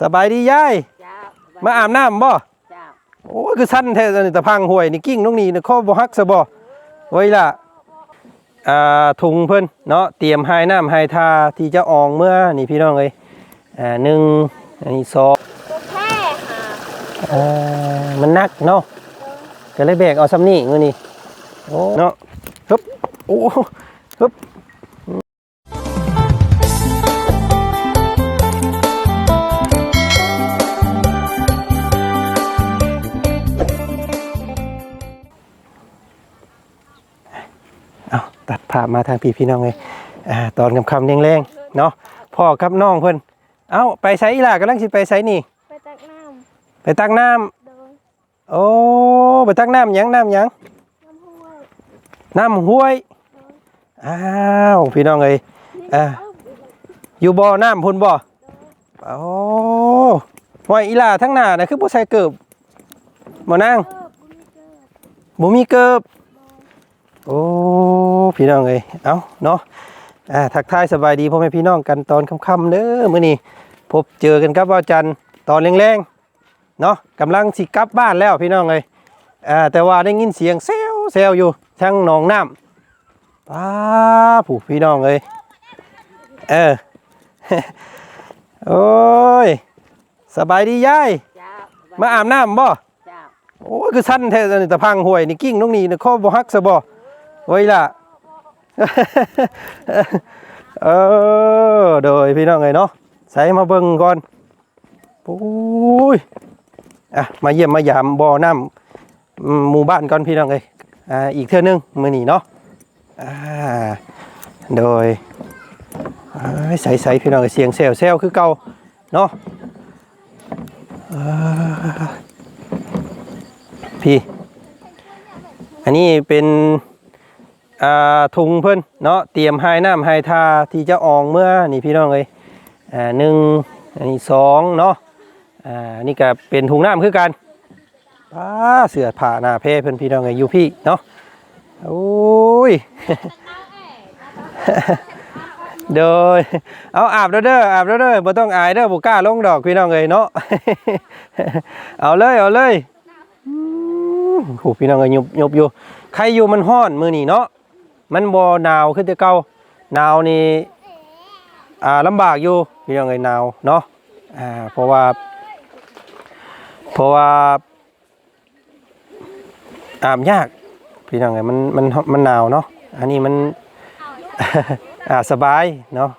สบายดียายเจ้ามาอาบน้ำบ่เจ้าโอ้ยคือสั้นแท้อันนี้ตะพังห่วยนี่กิ้งน้องนี่นะข้อบ่ฮักซะบ่ไว้ล่ะอ่าถุงเพิ่นเนาะเตรียมให้น้ำให้ทาที่จะอองเมื่อนี่พี่น้องเอ้ยอ่าหนึ่งอันนี้สองตัวแค่ค่ะอ่ามันหนักเนาะก็เลยแบกเอาซ้ำนี่มื้อนี้โอ้เนาะฮึบโอ้ฮึบ ตัดภาพมาทางพี่พี่น้องเลยอ่าตอนคำๆแรงๆเนาะพ่อกับน้องเพิ่นเอ้าไปไสอีหล่ะกำลังสิไปไสนี่ ไปตักน้ไปตักน้ำำโดยโอ้ไปตักน้ำหยังน้ำหยังน้ำห้วยน้ำห้วยอ้าวพี่น้องเอ้ยอ่าอยู่บ่อน้ำพุ่นบ่โอ้ห้วยอีหล่าทั้งหน้านะคือบ่ใส่เกิบบ่นางเออบุญเกิดบ่มีเกิบ โอ้พี่น้องเอ้ยเอ้าเนาะอ่าทักทายสบายดีพ่อแม่พี่น้องกันตอนค่ำๆเด้อมื้อนี้พบเจอกันครับว่าจันทร์ตอนแรงๆเนาะกำลังสิกลับบ้านแล้วพี่น้องเอ้ยอ่าแต่ว่าได้ยินเสียงแซวแซวอยู่ทางหนองน้ำป้าผู้พี่น้องเอ้ยเออโอ้ยสบายดียายเจ้ามาอาบน้ำบ่เจ้าโอ้ยคือสั้นแท้อันนี้ตะพังห่วยนี่กิ้งน้องนี่นะข้อบ่ฮักซะบ่ ไว้ล่ะ เออโดยพี่น้องเอ้ยเนาะใส่มาเบิ่งก่อนโอ้ยอะมาเยี่ยมมายามบ่อน้ำหมู่บ้านก่อนพี่น้องเอ้ยอ่าอีกเทื่อนึงมื้อนี้เนาะอ่าโดยเอ้ยใส่พี่น้องเสียงแซวๆคือเก่าเนาะพี่ อันนี้เป็น ถุงเพิ่นเนาะเตรียมให้น้ำให้ทาที่จะอองเมื่อนี่พี่น้องเลยอ่าหนึ่งอันนี้สองเนาะอ่านี่ก็เป็นถุงน้ำคือกันป้าเสือผ่าหน้าเพเพิ่นพี่น้องเลยอยู่พี่เนาะโอ้ยโดยเอาอาบเด้อเด้ออาบเด้อเด้อบ่ต้องอายเด้อบ่กล้าลงดอกพี่น้องเอ้ยเนาะเอาเลยเอาเลยโอ้พี่น้องก็ยุบยุบอยู่ใครอยู่มันห้อนมือนี่เนาะ มันบ่หนาวขึ้นแต่เก่าหนาวนี่อ่าลำบากอยู่พี่น้องไอ้หนาวเนาะอ่าเพราะว่า เพราะว่าอาบยากพี่น้องไงมันมันมันหนาวเนาะอันนี้มันอ่าสบายเนาะ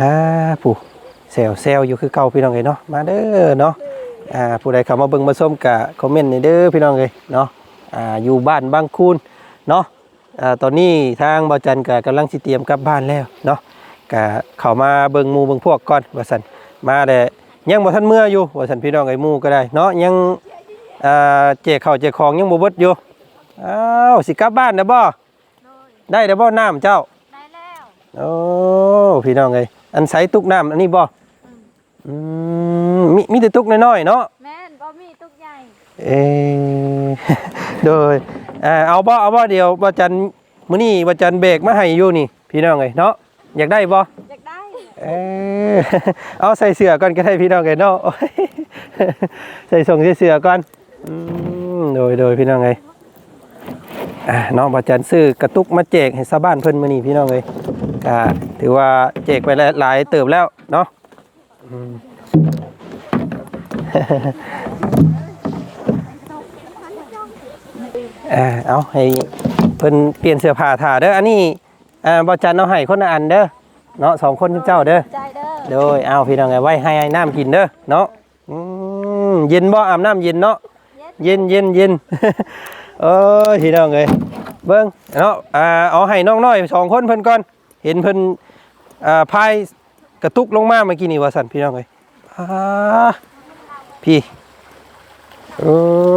อ่าผู้เซลเซลอยู่คือเก่าพี่น้องไงเนาะมาเด้อเนาะอ่าผู้ใดเข้ามาเบิ่งมาส้มกะคอมเมนต์ในเด้อพี่น้องเลยเนาะอ่าอยู่บ้านบางคูน เนาะอ่าตอนนี้ทางบ่าวจันกะกำลังสิเตรียมกลับบ้านแล้วเนาะกะเข้ามาเบิ่งหมู่เบิ่งพวกก่อนว่าซั่นมาแต่ยังบ่ทันเมื่ออยู่ว่าซั่นพี่น้องไอ้หมู่ก็ได้เนาะยังอ่าเจกข้าวเจกของยังบ่เบิดอยู่อ้าวสิกลับบ้านนะบ่โดยได้เด้อบ่น้ำเจ้าได้แล้วโอ้พี่น้องเอ้ยอันใสตุกน้ำอันนี้บ่อืมมีมีแต่ตุกน้อยๆเนาะแม่นบ่มีตุกใหญ่เออโดย อ่าเอาบ่เอาบ่เดียวบ่จันมื้อนี้บ่จันเบรกมาให้อยู่นี่ พี่น้องเอ้ยเนาะอยากได้บ่อยากได้เออเอาใส่เสื้อก่อนก็ได้พี่น้องเอ้ยเนาะโอ้ยใส่ส่งใส่เสื้อก่อนอืมโดยโดยพี่น้องเอ้ยอ่าเนาะบ่จันซื้อกระตุกมาแจกให้ชาวบ้านเพิ่นมื้อนี้พี่น้องเอ้ยก็ถือว่าแจกไปหลายๆเติบแล้วเนาะอืม อ่าเอาให้เพิ่นเปลี่ยนเสื้อผ้าถ่าเด้ออันนี้อ่าบ่จันเอาให้คนละอันเด้อเนาะสองคนเจ้าเด้อใจเด้อโดยเอาพี่น้องไงไว้ให้น้ำกินเด้อเนาะอืมเย็นบ่อาบน้ำเย็นเนาะเย็นเย็นเย็นเออพี่น้องเอ้ยเบิ่งเนาะอ่าเอาให้น้องน้อยสองคนเพิ่นก่อนเห็นเพิ่นอ่าพายกระตุกลงมาเมื่อกี้นี่ว่าสั่นพี่น้องเอ้ยอ่าพี่ เอ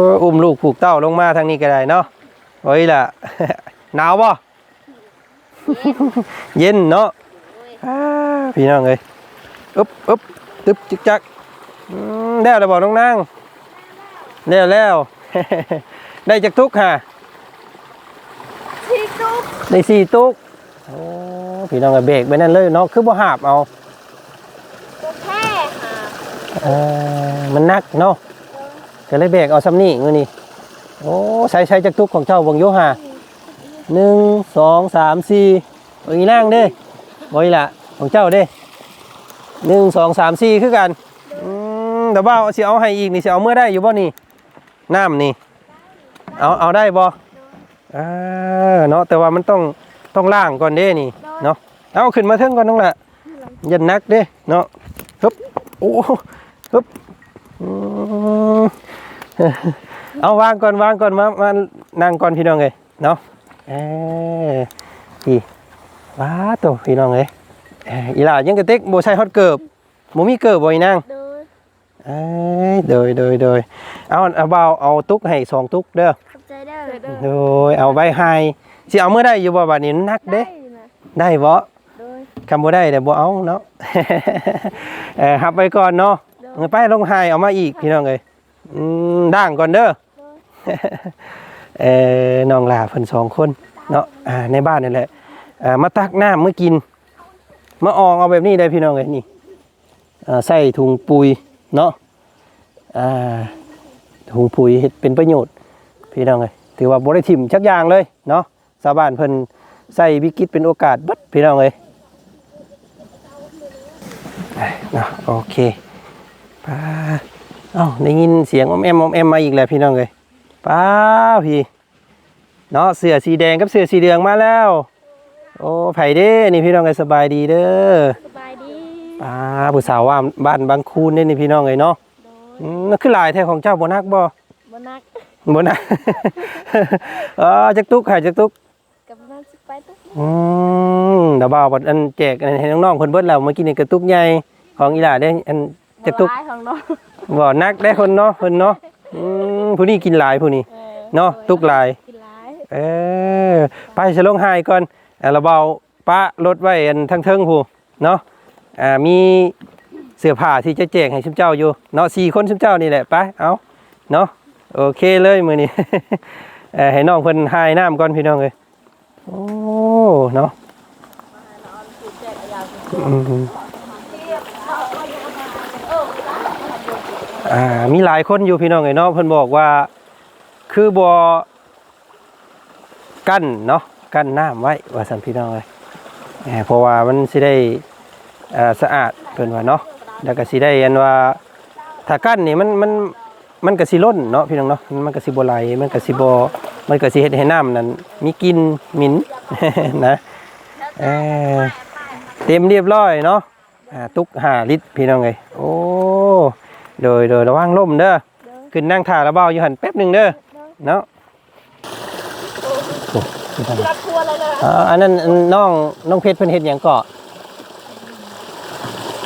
ออุ้มลูกผูกเต้าลงมาทางนี้ก็ได้เนาะโอ้ยล่ะหนาวบ่เย็นเนาะอ่าพี่น้องเอ้ยอึ๊บอึ๊บตึ๊บจิกจักอืมแล้วแล้วบอกน้องนางแล้วแล้วได้จักตุกฮะที่ตุกได้สี่ตุกโอ้พี่น้องก็เบรกไปนั่นเลยเนาะคือบ่หาบเอาตัวแค่เอ่อมันหนักเนาะ ก็เลยแบกเอาซ้ำนี่มื้อนี้โอ้ใช้ใช้จักตุกของเจ้าบงโยหาหนึ่งสองสามสี่เบิ่งอีนางเด้บอีละของเจ้าเด้หนึ่งสองสามสี่คือกันแต่ว่าสิเอาให้อีกนี่สิเอาเมื่อได้อยู่บ่นี่น้ำนี่ เอาเอาได้บ่เออเนาะแต่ว่ามันต้องต้องล่างก่อนเด้นี่เนาะเอาขึ้นมาเทิงก่อนน้องละย่านักเด้เนาะฮึบโอ้ฮึบอื เอาวางก่อนวางก่อนมามานั่งก่อนพี่น้องเอ้ยเนาะเออพี่ว้าตัวพี่น้องเอ้ยเอ้ยอีหล่ายังกระเต็กบ่ใช่ฮอดเกิบบ่มีเกิบบ่อีนางโดยเอ้ยโดยโดยโดยเอาเอาเบาเอาตุ๊กให้สองตุ๊กเด้อขอบใจเด้อเด้อโดยเอาไว้ให้สิเอาเมื่อได้อยู่บ่บัดนี้นักเด้นะได้บ่โดยคำบ่ได้แต่บ่เอาเนาะเออหับไว้ก่อนเนาะโดยไปลงไห้เอามาอีกพี่น้องเอ้ย อืมด่างก่อนเด้อเออน้องลาเพิ่นสองคนเนาะอ่าในบ้านนี่แหละอ่ามาตักน้ำมากินมาอองเอาแบบนี้ได้พี่น้องเอ้ยนี่อ่าใส่ถุงปุ๋ยเนาะอ่าถุงปุ๋ยเป็นประโยชน์พี่น้องเอ้ยถือว่าบ่ได้ถิ่มจักอย่างเลยเนาะชาวบ้านเพิ่นใส่วิกฤตเป็นโอกาสบิดพี่น้องเอ้ยเนาะโอเคไป อ้าได้ยินเสียงอมแอมอมแอมมาอีกแล้วพี่น้องเอ้ยป้าพี่เนาะเสื้อสีแดงกับเสื้อสีเหลืองมาแล้ว โอ้ไผเด้นี่พี่น้องเอ้ยสบายดีเด้อสบายดีป้าผู้สาวว่าบ้านบางคูนเด้นี่พี่น้องเอ้ยเนาะโดยอืมนั่นคือหลายแท้ของเจ้าบ่นักบ่บ่นักบนนะเออจักตุกให้จักตุกกับประมาณสิบไปตุ๊กอืมเดี๋ยวบ่าวบัดอันแจกอันให้น้องๆเพิ่นเบิดแล้วเมื่อกี้นี่กระตุกใหญ่ของอีหล่าได้อันจักตุกบ่ร้ายของน้อง บ่นักได้คนเนาะเพิ่นเนาะอืมผู้นี้กินหลายผู้นี้ออเนาะตุกหลาย กินหลายเออไปฉลองไห้ก่อนอ่าเราเบาปะรถไว้อันทั้งเทิงผู้เนาะอ่ามีเสื้อผ้าที่จะแจกให้ชุมเจ้าอยู่เนาะสี่คนชุมเจ้านี่แหละไปเอาเนาะโอเคเลยมื้อนี้ เอ่อให้น้องเพิ่นหายน้ำก่อนพี่น้องเอ้ยโอ้เนาะอืม อ่ามีหลายคนอยู่พี่น้องเอ้เนาะเพิ่นบอกว่าคือบ่กั้นเนาะกั้นน้ำไว้ว่าสันพี่น้องเลยเพราะว่ามันสิได้สะอาดเพิ่นว่าเนาะแล้วก็สิได้อันว่าถ้ากั้นนี่มันมันมันก็สิล้นเนาะพี่น้องเนาะมันก็สิบ่ไหลมันก็สิบ่มันก็สิเฮ็ดให้น้ำนั้นมีกลิ่นหมิ่นนะเต็มเรียบร้อยเนาะตุก5ลิตรพี่น้องเอ้ยโอ้ โดยโดยระวังล่มเด้อโดยขึ้นนั่งท่าระเบ้าอยู่หั่นแป๊บหนึงเด้อโดยเนาะรับทัวร์เลยเลยอ่าอันนั้นอันน้องน้องเพชรเพิ่นเฮ็ดหยังเกาะ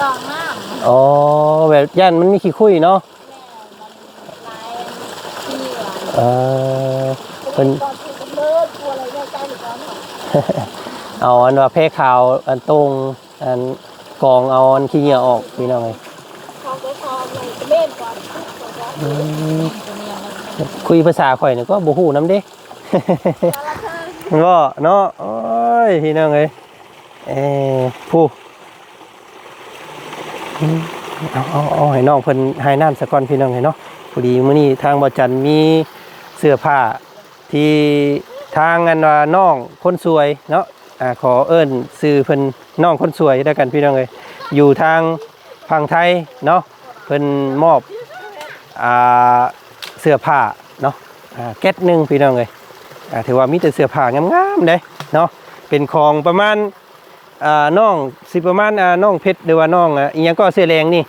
กล่องน้อ๋อแบบย่านมันมีขี้คุยเนาะำลายที่หวานเออเพิ่นตอนที่กำเนิดทัวร์อะไรเนี่ยใจหรือเปล่าเอาอันว่าเพขาวอันตรงอันกองเอาอันขี้เหงื่อออกพี่น้องเอ้ย เขาก็ชอบเลยเล่นก่อนอืมคุยภาษาข่อยเนี่ยก็บ่ฮู้นำเด้บ่เนาะโอ้ยพี่น้องเอ้ยเอ้ผู้อืมเอาเอาเอาให้น้องเพิ่นให้น้ำสะก่อนพี่น้องเอ้ยเนาะพอดีมื้อนี้ทางบ่จันมีเสื้อผ้าที่ทางอันว่าน้องคนสวยเนาะอ่าขอเอิ้นชื่อเพิ่นน้องคนสวยแล้วกันพี่น้องเอ้ยอยู่ทาง ฝั่งไทยเนาะเพิ่นมอบอ่าเสื้อผ้าเนาะอ่าแก๊สหนึงพี่น้องเอ้ยอ่าถือว่ามีแต่เสื้อผ้างามๆเด้เนาะเป็นของประมาณอ่าน้องสิประมาณอ่าน้องเพชรหรือว่าน้องอะอีหยังก็เสื้อแรงนี่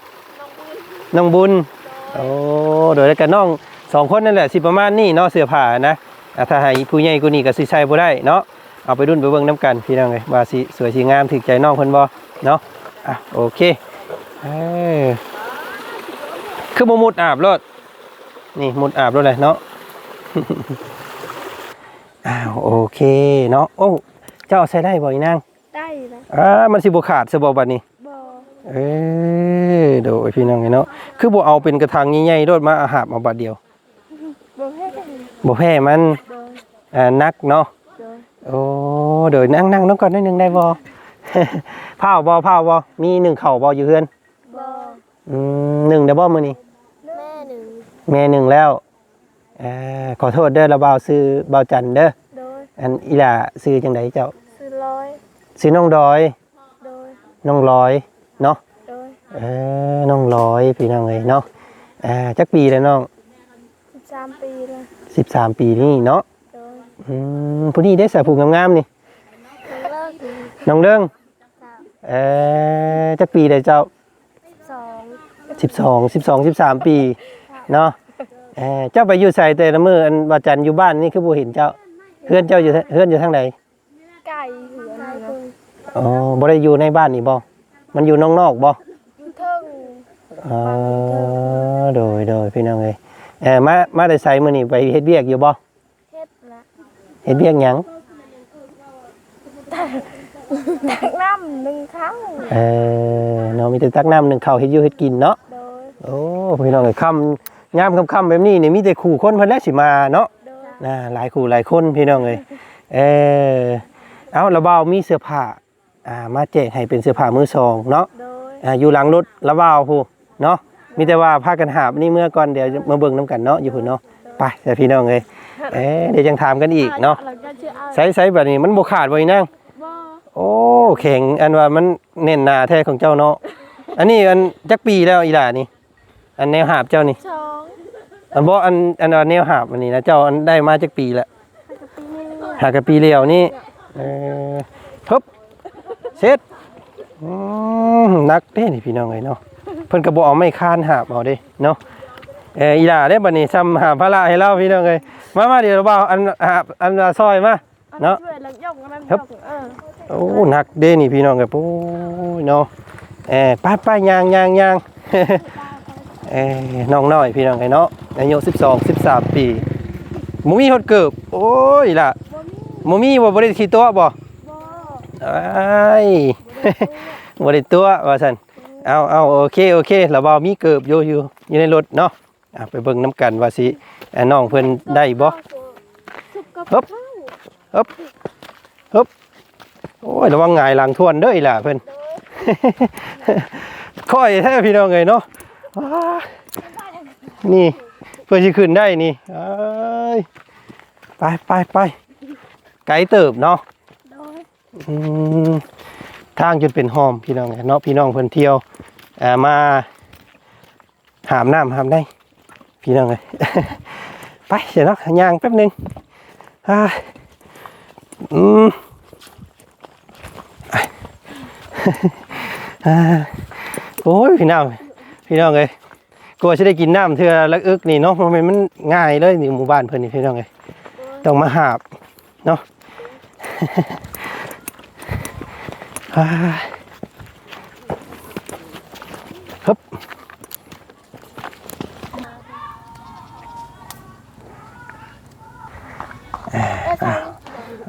น้องบุญโอ้โดยแล้วกันน้องสองคนนั่นแหละสิประมาณนี้เนาะเสื้อผ้านะอ่าถ้าให้ผู้ใหญ่กว่านี้ก็สิใส่บ่ได้เนาะเอาไปรุ่นไปเบิ่งน้ำกันพี่น้องเอ้ยว่าสิสวยสิงามถึกใจน้องเพิ่นบ่เนาะอะโอเค เออคือบ่มุดอาบรถนี่มุดอาบรถเลยเนาะอ้าวโอเคเนาะโอ้เจ้าเอาใช้ได้บ่อีนางได้นะอ่ามันสิบ่ขาดซะบ่บัดนี้บอเอ้ยโดยพี่น้องไงเนาะคือบ่เอาเป็นกระถางใหญ่ๆโดดมาอาหารมาบัดเดียวบอให้บ่แพ้มันโดยอ่านักเนาะโดยโอ้เดี๋ยวนั่งนั่งน้องก่อนนิดนึงได้บ่เผาบ่เผาบ่มีหนึ่งเข่าบ่อยู่เฮือนบ ออืมหนึ่งเด้อบ่มื้อนี้ แม่หนึ่งแม่หนึ่งแล้วเอ่อขอโทษเด้อระบ่าวซื้อบ่าวจันเด้อ โดยอันอีหล่าซื้อจังไดเจ้า ซื้อร้อยซื้อน้องดอย โดยน้องลอย เนาะ โดยเออ น้องลอยพี่น้องเอ้ยเนาะ อ่า จักปีแล้วน้องสิบสามปีเลย13ปีนี่เนาะ โดยอืมผู้นี้ได้สาผูกงามๆนี่ถึงเลิกถึงน้องเด้งสามเอ่อจักปีได้เจ้า สิบสอง12 12 13ปีเนาะเอ่อเจ้าไปอยู่ไสแต่ละมื้ออันว่าจันอยู่บ้านนี่คือบ่เห็นเจ้าเฮือนเจ้าอยู่ทเฮือนอยู่ทางใดไก่เหือนนะอ๋อบ่ได้อยู่ในบ้านนี่บ่มันอยู่นอกๆบ่อยู่เทิงอ๋อโดยโดยพี่น้องเอ้ยเอ่อมามาได้ไสมื้อนี้ไปเฮ็ดเวียกอยู่บ่เฮ็ดละเฮ็ดเวียกหยัง ตักน้ำหนึ่งครั้งเออเนาะมีแต่ตักน้ำหนึ่งข้าวเฮ็ดอยู่เฮ็ดกินเนาะโดยโอ้พี่น้องเอ้ยค่ำยามค่ำๆแบบนี้นี่มีแต่คู่คนเพิ่นแหล้วสิมาเนาะโดยน่าหลายคู่หลายคนพี่น้องเอ้ยเออเอาระเบามีเสื้อผ้าอ่ามาแจกให้เป็นเสื้อผ้ามือสองเนาะ โดยอ่าอยู่หลังรถระเบาผู้เนาะมีแต่ว่าพากันหาบนี่เมื่อก่อนเดี๋ยวมาเบิ่งน้ำกันเนาะอยู่พุ่นเนาะไปแต่พี่น้องเอ้ยเอ๊ะเดี๋ยวยังถามกันอีกเนาะเราจะชื่อเอาใช้ใช้แบบนี้มันบ่ขาดบ่อีนางบ่ โอ้แข็งอันว่ามันเน้นหนาแท้ของเจ้าเนาะอันนี้อันจักปีแล้วอีหล่านี่อันแนวหาบเจ้านี่สองอันบ่อันอันว่าแนวหาบอันนี้นะเจ้าอันได้มาจักปีแล้วห้ากับปีนี้หากะปีเดียวนี่เออฮึบเสร็จอืมนักเด้นี่พี่น้องเอ้ยเนาะเพิ่นก็บ่เอาไม้คานหาบเอาเด้เนาะเอออีหล่าเด้บัดนี้ซ้ำหาภาระให้เราพี่น้องเอ้ยมามาเดี๋ยวเราบ่าวอันหาบอันว่าซอยมาเนาะช่วยลักยกนั่นครัยบกเออ โอ้หนักเด้นี่พี่น้องกับโอ้ยเนาะเออไป้าป้ายางยางยางเออน้องน้อยพี่น้องไอ้เนาะอายุ12 13ปีหมูมีฮอดเกิบโอ้ยล่ะหมูมีบ่บ่ได้ขี่ตัวบ่บ่ไอ้ยบ่ได้ตัวว่าซั่นเอาเอาโอเคโอเคแล้วบ่มีเกิบอยู่อยู่อยู่ในรถเนาะอะไปเบิ่งน้ำกันว่าสิอ่าน้องเพิ่นได้บ่สุกกับฮึบฮึบฮึบ โอ้ยระวังงายหลังทวนเด้ออีหล่ะเพิ่นค่อยแท้พี่น้องเอ้ยเนาะนี่เพื่อสิขึ้นได้นี่ไปไปไปไกลเติบเนาะทางจนเป็นหอมพี่น้องเนาะพี่น้องเพิ่นเที่ยวมาหามน้ำหามได้ พี่น้องเอ้ยไปเดี๋ยวเนาะย่างแป๊บหนึงอ่าอืม โอ้ยพี่น้องพี่น้องเอ้ยกลัวจะได้กินน้ำเทือละอึกนี่เนาะมันมันง่ายเลยนี่หมู่บ้านเพิ่นนี่พี่น้องเอ้ยต้องมาหาบเนาะฮึบ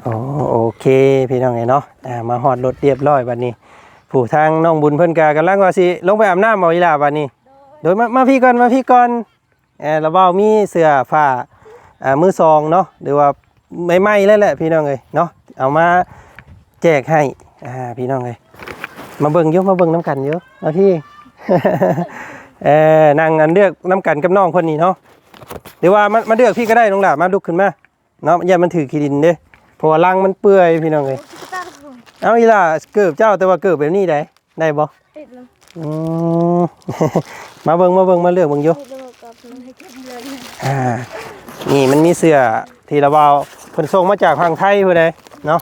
โอโอเค พี่น้องเอ้ยเนาะมาฮอดรถเรียบร้อยบัดนี้ ผู้ทางน้องบุญเพิ่นกากำลังว่าสิลงไปอาบน้ำเอาอีหล่าบัดนี้ โดยมามาพี่ก่อนมาพี่ก่อนเออแล้วเว้ามีเสื้อผ้าอ่ามือซองเนาะหรือว่าใหม่ๆเลยแหละพี่น้องเอ้ยเนาะเอามาแจกให้อ่าพี่น้องเอ้ยมาเบิ่งอยู่มาเบิ่งน้ำกันอยู่เอาพี่เออนั่งอันเลือกน้ำกันกับน้องคนนี้เนาะหรือว่ามามาเลือกพี่ก็ได้น้องหล่ามาลุกขึ้นมาเนาะอย่ามันถือขี้ดินเด้เพราะว่ารังมันเปื่อยพี่น้องเอ้ยตั้ง เอาอีหล่าเกิบเจ้าแต่ว่าเกิบแบบนี้ได้ได้บ่ติดแล้วอืม มาเบิ่งมาเบิ่งมาเลือกเบิ่งอยู่ติดแล้วกับน้องให้กินเลยอ่านี่มันมีเสื้อที่เราเอาเพิ่นส่งมาจากทางไทยเพิ่นเลยเนาะ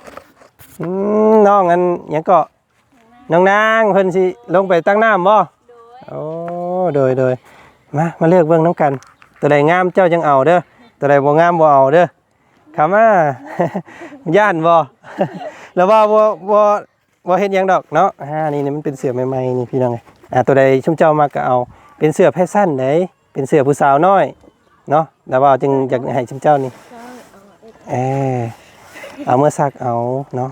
อืมน้องอันหยังก็น้องนางเพิ่นสิลงไปตั้งน้ำบ่โอ้โดยโดยมามาเลือกเบิ่งน้ำกัน ตัวใดงามเจ้าจังเอาเด้อตัวใดบ่งามบ่เอาเด้อคำว่าย่านบ่ แล้วว่าบ่บ่บ่เฮ็ดหยังดอกเนาะอ่านี่นี่มันเป็นเสื้อใหม่ๆนี่พี่น้องเอ้ยอ่าตัวใดชุมเจ้ามาก็เอา เป็นเสื้อแฟชั่นเด้เป็นเสื้อผู้สาวน้อยเนาะแล้วว่าจึงอยากให้ชิมเจ้านี่เออเอาเมื่อซักเอาเนาะ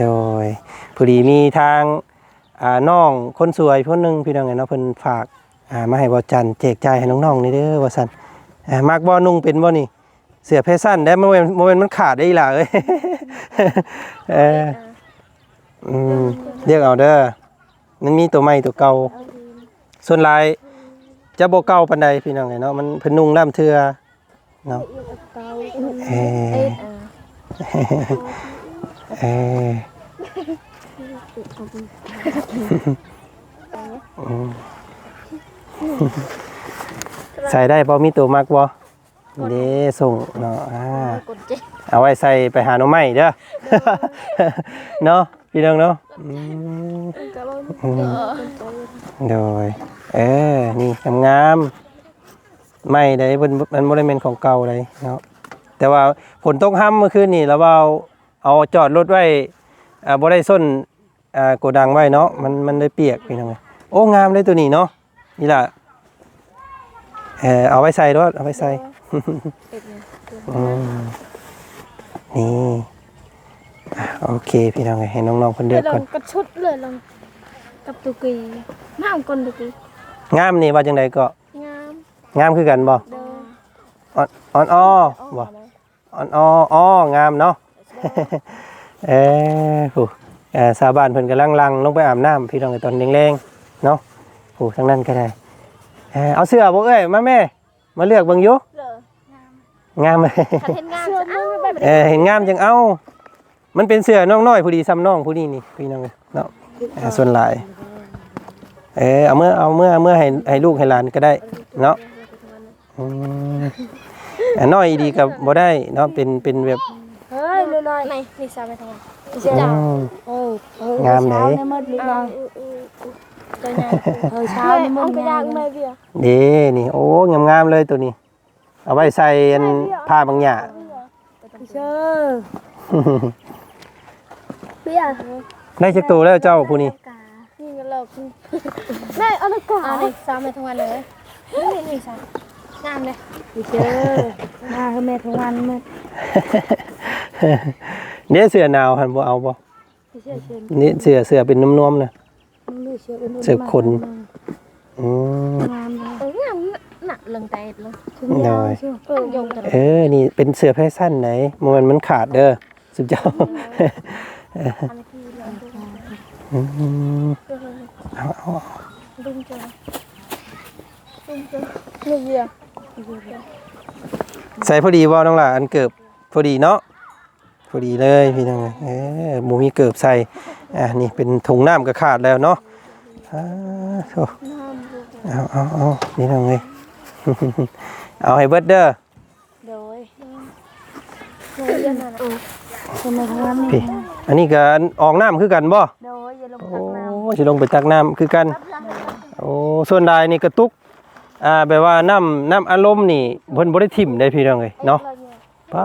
โดยพอดีมีทางอ่าน้องคนสวยคนหนึงพี่น้องไงเนาะเพิ่นฝากอ่ามาให้บ่จันแจกจ่ายให้น้องๆนี่เด้อว่าซั่นอ่ามักบ่นุ่งเป็นบ่นี่ เสื้อแฟชั่นได้บ่แม่นบ่แม่นมันขาดได้อีหล่ะเอ้ยเอออืมเรียกเอาเด้อมันมีตัวใหม่ตัวเก่าส่วนลายจะบ่เก่าปานใดพี่น้องไงเนาะมันเพิ่นนุ่งน้ำเทือเนาะเก่าเออเอออืมใส่ได้บ่มีตัวมักบ่ เด้ส่งเนาะอ่ากดเจ็บเอาไว้ใส่ไปหาหน่อไม้เด้อเนาะพี่น้องเนาะอืมกะลอนอืมโดยเออนี่งามๆไม่ได้มันมันบ่ได้เป็นของเก่าเลยเนาะแต่ว่าฝนตกห้ำเมื่อคืนนี่แล้วเอาเอาจอดรถไว้อ่าบ่ได้ส้นอ่าโกดังไว้เนาะมันมันได้เปียกพี่น้องเอ้ยโอ้งามเลยตัวนี้เนาะนี่ล่ะเออเอาไว้ใส่รถเอาไว้ใส่ เป็ดเนี่ยอืมนี่อะโอเค พี่น้องเอ้ยให้น้องๆเพิ่นเลือกลก่ออนงกระชุดเลยลองกับตุกีน้ำก่อนตุกีงามนี่ว่าจังไดก็งามงามคือกันบ่เด้ออ่อนอ่อนอ้อบ่อ่อนอ้ออ้องามเนาะ เอ้ผู้เอ่อสาวบ้านเพิ่นกำลังลังลงไปอาบน้ำพี่น้องไอ้ตอนแรงๆเนาะผู้ทางนั้นก็ได้เอ่อเอาเสื้อบ่เอ้ยมาแม่ มาเลือกเบิ่งอยู่เลอ งามเลยถ้าเห็นงามจะเอาไปเออเห็นงามจังเอามันเป็นเสื้อน้องน้อยผู้ดีซ้ำน้องผู้นี้นี่พี่น้องเอ้ยเนาะเอ่อส่วนหลาย เออเอาเมื่อเอาเมื่อเมื่อให้ให้ลูกให้หลานก็ได้ เนาะอืมอะน้อยดีกับบ่ได้เนาะเป็นเป็นแบบเฮ้ยลอยๆไหนนี่ซาไปทางไหนอืม เออเองามไหนในมืดลิลอยเออเช้าในมืดก็ยากไม่เบี้ยดีนี่โอ้งามๆเลยตัวนี้ เอาไว้ใส่อันผ้าบางอย่างเชื่อเบี้ยได้จักตัวแล้วเจ้าผู้นี้นี่ก็เลิกได้เอาละก่อนเอาดิซาไปทางวันเลยนี่นี่ซางามเลยเชื่อมาคือแม่ทางวันมืดเนี่ยเสื้อหนาวหันบ่เอาบ่เชื่อเชื่อนี่เสื้อเสื้อเป็นนุ่มๆนะลูกเชื่ออุ่นเสื้อคนอืมงามเลยเอองาม หนักลงใจเลยได้เออยงกันเออ นี่เป็นเสื้อแฟชั่นไหนบ่แมันมันขาดเด้อสุดเจ้าอันที่เราอืมเอาเอาเอาดึงเจอดึงเจอนี่เบี้ยใส่พอดีบ่น้องล่ะอันเกือบพอดีเนาะพอดีเลยพี่น้องเออหมูมีเกือบใส่อะนี่เป็นถุงน้ำก็ขาดแล้วเนาะอ่าโธ่น้ำเอาเอาเอานี่น้องเลย เอาให้เบิดเด้อโดยโดยยันน่ะเออทำไมทางวันพี่อันนี้ก็ออกน้ำคือกันบ่โดยอย่าลงโอ้ตักน้ำสิลงไปตักน้ำคือกัน โอ้ส่วนใดนี่กระตุกอ่าแบบว่าน้ำน้ำอารมณ์นี่เพิ่นบ่ได้ทิ่มได้พี่น้องเอ้ยเนาะ ป้า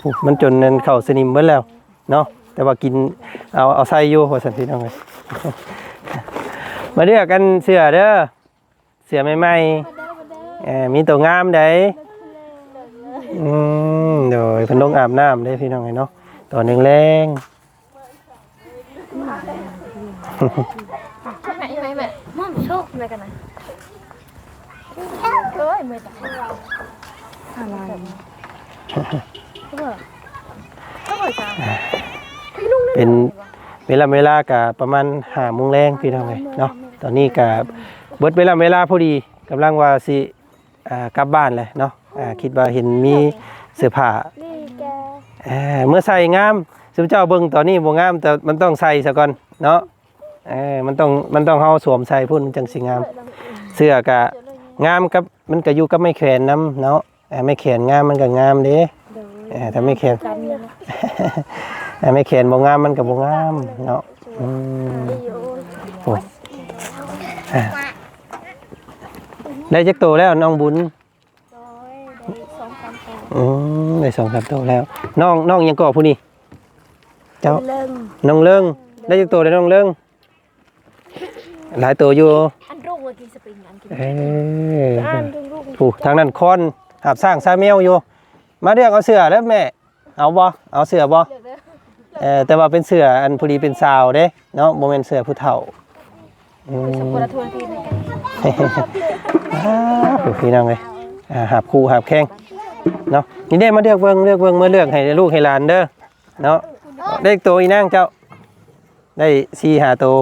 ผู้มันจนนั้นเข้าสนิมเบิดแล้วเนาะแต่ว่ากินเอาเอาใส่อยู่ว่าซั่นพี่น้องเอ้ยมาเลือกกันเสื้อเด้อเสื้อใหม่ๆ เอ่อมีตัวงามใดอืมเดี๋ยวเพิ่นลงอาบน้ำได้พี่น้องเอ้ยเนาะตอนแรงๆแม่แม่แม่ม่อมโชคแม่กันนะเอ้ยไม่ตักอะไรก็บอกก็บอกจ้าเป็นเวลาเวลากะประมาณห้าโมงแรงพี่น้องเลยเนาะตอนนี้กะเบิดเวลาเวลาพอดีกำลังว่าสิอ่า กลับบ้านเลยเนาะอ่าคิดว่าเห็นมีเสื้อผ้านี่แกอ่าเมื่อใส่งามสมเจ้าเบิ่งตอนนี้บ่งามแต่มันต้องใส่ซะก่อนเนาะเออมันต้องมันต้องเฮาสวมใส่พุ่นมันจังสิงาม เสื้อกะงามกับมันก็อยู่กับไม่แขวนนํเนาะอ่าไม่แขวนงามมันก็งามเด้เออถ้าไม่แขวนกันเลยนะอ่าไม่แขวนบ่งามมันก็บ่งามเนาะอืมดีอยู่โอ้อะ ได้จักโตแล้วน้องบุญร้อยได้สองสามตัวอืมได้สองสามโตแล้วน้องน้องยังก่อผู้นี้เจ้าเริ่มน้องเลิงได้จักโตแล้วน้องเลิงหลายโตอยู่อันรูปเมื่อกี้สปริงอันกินเอ้ยอันรูปผู้ทางนั้นคอนหาบสร้างซาเมลอยู่ มาเรียกเอาเสือแล้วแม่เอาบ่เอาเสือบ่เดี๋ยวเด้อเออแต่ว่าเป็นเสืออันพอดีเป็นสาวเด้เนาะบ่แม่นเสือผู้เฒ่า อืมคนละทวนทีในกันอ่าผู้พี่น้องเลยอ่าหาบคู่หาบแข้งเนาะนี่ได้มาเลือกเบิ่งเลือกเบิ่งมาเลือกให้ลูกให้หลานเด้อเนาะได้ตัวอีนางเจ้า ได้สี่หาตัว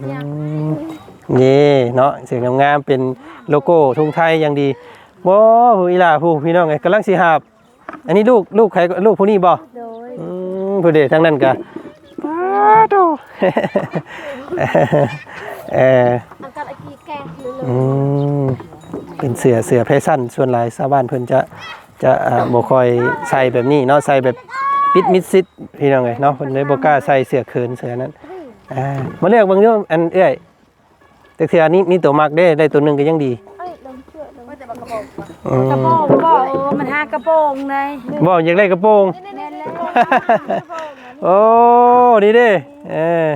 เนี่ยอืมนี่เนาะเสียงงามๆเป็นโลโก้ธงไทยอย่างดีบ่ผู้อีหล่าผู้พี่น้องไงกำลังสิหาบ อันนี้ลูกลูกใครลูกผู้นี้บ่โดย อืมผู้เดชทั้งนั้นกะ ป้าโตเอออากาศอากีแกงเลยอืมเป็นเสือเสือแพร่สั้นส่วนหลายชาวบ้านเพิ่นจะจะอ่าบ่ค่อยใส่แบบนี้เนาะใส่แบบปิดมิดซิดพี่น้องเอ้ยเนาะเพิ่นเลยบ่กล้าใส่เสื้อเขินเสือนั้นอ่ามาเลือกเบิ่งเด้ออันเอ้ยแต่เทื่อนี้มีตัวมักเด้ได้ตัวหนึงก็ยังดีเอ้ยลงเชื่อลงอืมกระโปรงบ่เออมันหากระโปรงเลยบ่อยากได้กระโปรงแม่นแล้ว โอ้ดีเด้เออ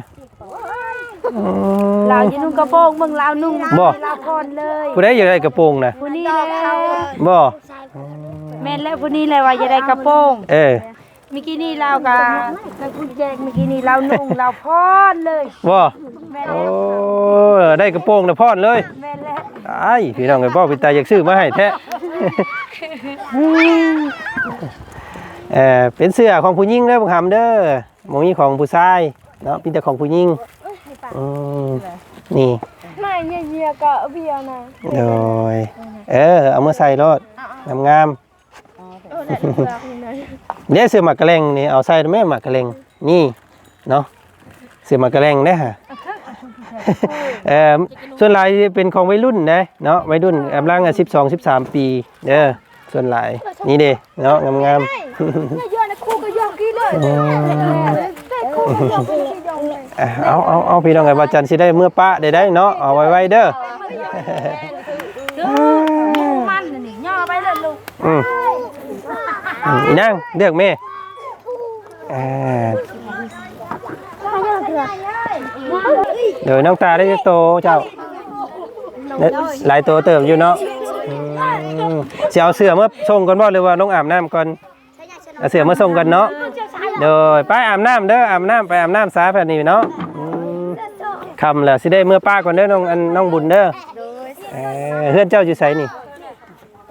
อืมเราจะนุ่งกระโปรงเบิ่งเรานุ่งบ่เราพรเลยผู้ใดอยากได้กระโปรงน่ะผู้นี้แหละบ่แม่นแล้วผู้นี้แหละว่าจะได้กระโปรงเออเมื่อกี้นี่เรากะแล้วคุณแจกเมื่อกี้นี่เรานุ่งเราพรเลยบ่แม่นโอ้แล้วได้กระโปรงนะพอดเลยแม่นแล้วไอ้พี่น้องไอ้พ่อพี่ตาอยากซื้อมาให้แท้ เออเป็นเสื้อของผู้หญิงเด้อบ่คำเด้อบ่มีของผู้ชายเนาะมีแต่ของผู้หญิงอืมนี่ไม่เยี่ยเยี่ยก็เบียร์นะโดยเออเอามาใส่รถงามเออได้เบียร์นี่นะๆเนี่ยเสื้อหมักกะแลงนี่เอาใส่ได้ไหมหมักกะแลงนี่เนาะเสื้อหมักกะแลงเด้อฮะเออส่วนหลายเป็นของวัยรุ่นนะเนาะวัยรุ่นกำลังสิบสองสิบสามปีเด้อ ส่วนหลายนี่เด้เนาะงามเนี่ยเยอะนะคู่ก็ยอมกี้เลยแต่คู่ก็ยอมกี้ยอมเลยๆอะเอาเอาเอาพี่น้องไงว่าจันทร์สิได้เมื่อป้าได้ได้เนาะเอาไว้ไว้เด้อมันน่ะนี่ย่อไปเลยลูกอืมอืมอีนางเลือกแม่อ่าเดี๋ยวน้องตาได้จักโตเจ้าเด้อหลายโตเติมอยู่เนาะอื มสิเอาเสื้อมาส่งก่อนบ่หรือว่าลงอาบน้ำก่อนเอาเสื้อมาส่งกันเนาะเดี๋ยวไปอาบน้ำเด้ออาบน้ำไปอาบน้ำสาแบบนี้เนาะอืมคำแล้วสิได้เมื่อป้าก่อนเด้อน้องอันน้องบุญเด้อเอ่อเฮือนเจ้าอยู่ไสนี่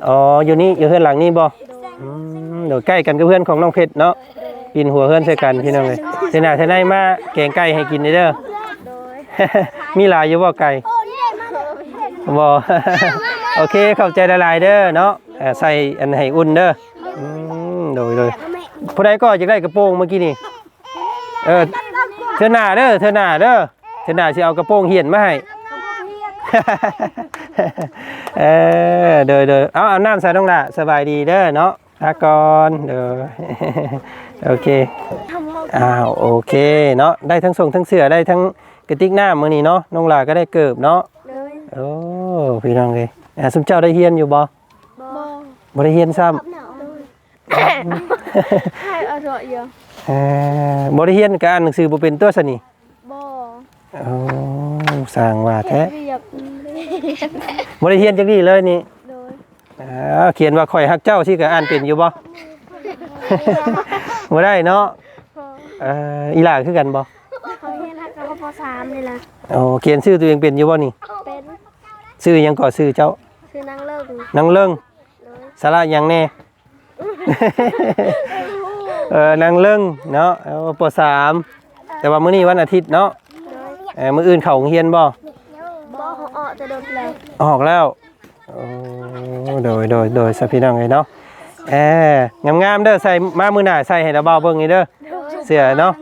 อ๋ออยู่นี่อยู่เฮือนหลังนี้บ่อืมเดี๋ยวใกล้กันกับเพื่อนของน้องเพชรเนาะปีนหัวเฮือนใส่กันพี่น้องเลยเสยหนาเสยในมาแกงไก่ให้กินเด้อ มีหลายอยู่บ่ไก่ บ่ โอเคเข้าใจละลายๆเด้อเนาะเอ่อใส่อันให้อุ่นเด้ออืมโดยโดยผู้ใดก็อยากได้กระโปรงเมื่อกี้นี่เออเธอหน้าเด้อเธอหน้าเด้อเธอหน้าสิเอากระโปรงเหียนมาให้ เออเด้อเด้อเอาเอาน้ำใส่ต้องละสบายดีเด้อเนาะลาก่อนเด้อโอเคอ้าวโอเคเนาะได้ทั้งส่งทั้งเสือได้ทั้งกระติกน้ำมื้อนี้เนาะน้องหลาก็ได้เกิบเนาะเลยโอ้พี่น้องเอ้ย อ่าสมเจ้าได้เฮียนอยู่บ่บอบ่ได้เฮียนซ้ำให้อร่อยเยอะเอ่อบริเฮียนการหนังสือบ่เป็นตัวสนี่บอโอ้สร้างว่าแท้เบียบบริเฮียนจักดีเลยนี่เลยอ่าเขียนว่าข่อยฮักเจ้าสิก็อ่านเป็นอยู่บ่ บ่ได้เนาะเอ่ออีหล่าคือกันบ่เขาเรียนรักกับปสามนี่แหละโอ้เขียนชื่อตัวเองเป็นอยู่บ่นี่เป็นชื่อหยังก่อชื่อเจ้า คือนางเลิกนางเลิงสาระหยังแน่ เออนางเลิงเนาะเอาปสามแต่ว่ามื้อนี้วันอาทิตย์เนาะเออมื้ออื่นเข้าโรงเรียนบ่บอเขาออกจะโดนเลยออกแล้วโอ้โดยโดยโดยสพี่น้องเลยเนาะแอร์งามๆเด้อใส่มามือหน้าใส่ให้ระเบาเบิ่งนี่เด้อเสื้อเนาะ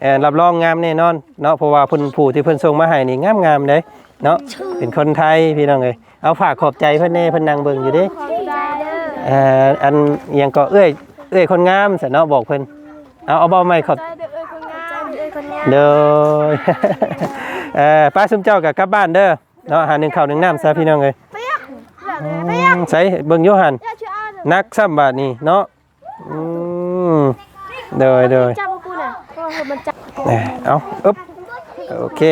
แอร์รับรองงามแน่นอนเนาะเพราะว่าเพิ่นผู้ที่เพิ่นส่งมาให้นี่งามๆเด้เนาะเป็นคนไทยพี่น้องเอ้ย เอาฝากขอบใจเพิ่นแน่เพิ่นนั่งเบิ่งอยู่เด้ขอบใจเด้อเอ่ออันอิหยังก็เอ้ยเอ้ยคนงามซะเนาะบอกเพิ่นเอาเอาเบาใหม่ขอบใจเด้อเอ้ยคนงามเอ้ยคนงามเด้อเอ่อป้าซุมเจ้าก็กลับบ้านเด้อเนาะหาหนึ่งข้าวหนึ่งน้ำซะพี่น้องเอ้ยเปียกอืมใส่เบิ่งโยหันอย่าเชื่ออ่านนักซ้ำบาทนี่เนาะอืมเดยเดยจับกูน่ะก็คือมันจับเอ้ยเอาอึ๊บโอเค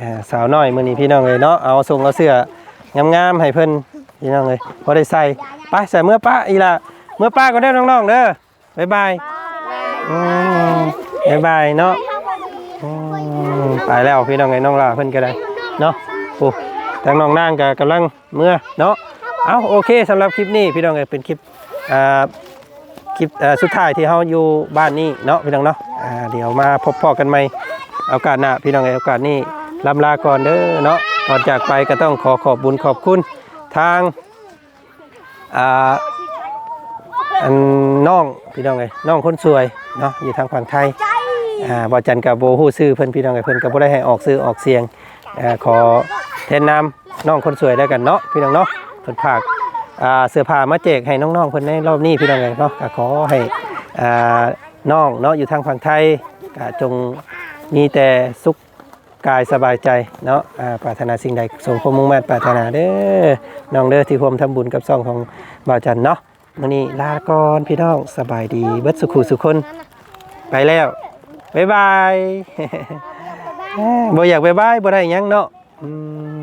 อ่าสาวน้อยมื้อนี้พี่น้องเลยเนาะเอาส่งเอาเสื้อ งามๆให้เพิ่นพี่น้องเลยพอได้ใส่ไปใส่เมื่อป้าอีละเมื่อป้าก็ได้อน้องๆเด้อบ๊ายบายอืมบ๊ายบายเนาะอืมไปแล้วพี่น้องไงน้องลาเพิ่นก็ได้เนาะโอ้ทางน้องนางก็กำลังเมื่อเนาะเอาโอเคสำหรับคลิปนี้พี่น้องเอ้ยเป็นคลิปอ่า คลิปเอ่อสุดท้ายที่เฮาอยู่บ้านนี้เนาะพี่น้องเนาะอ่าเดี๋ยวมาพบพ่อกันใหม่โอกาสหน้าพี่น้องเอ้ยโอกาสนี้ ลำลาก่อนเด้อเนาะก่อนจากไปก็ต้องขอขอบบุญขอบคุณทางอ่าอันน้องพี่น้องไงน้องคนสวยเนาะอยู่ทางฝั่งไทยอ่าบอจันกับโบฮู้ซื้อเพิ่นพี่น้องไงเพิ่นก็บ่ได้ให้ออกซื้อออกเสียงอ่าขอแทนนำน้องคนสวยแล้วกันเนาะพี่น้องเนาะเพิ่นฝากอ่าเสื้อผ้ามาแจกให้น้องๆเพิ่นในรอบนี้พี่น้องไงเนาะก็ขอให้อ่าน้องเนาะอยู่ทางฝั่งไทยก็จงมีแต่สุข กายสบายใจเนาะอ่าปรารถนาสิ่งใดสมความมุ่งมั่นปรารถนาเด้อน้องเด้อที่ร่วมทำบุญกับซองของบ่าวจันเนาะมื้อนี้ลาก่อนพี่น้องสบายดีเบิดสุขุสุคน ไปแล้วบ๊ายบาย บ่อยากบ๊ายบายบ่ได้หยังเนาะอืม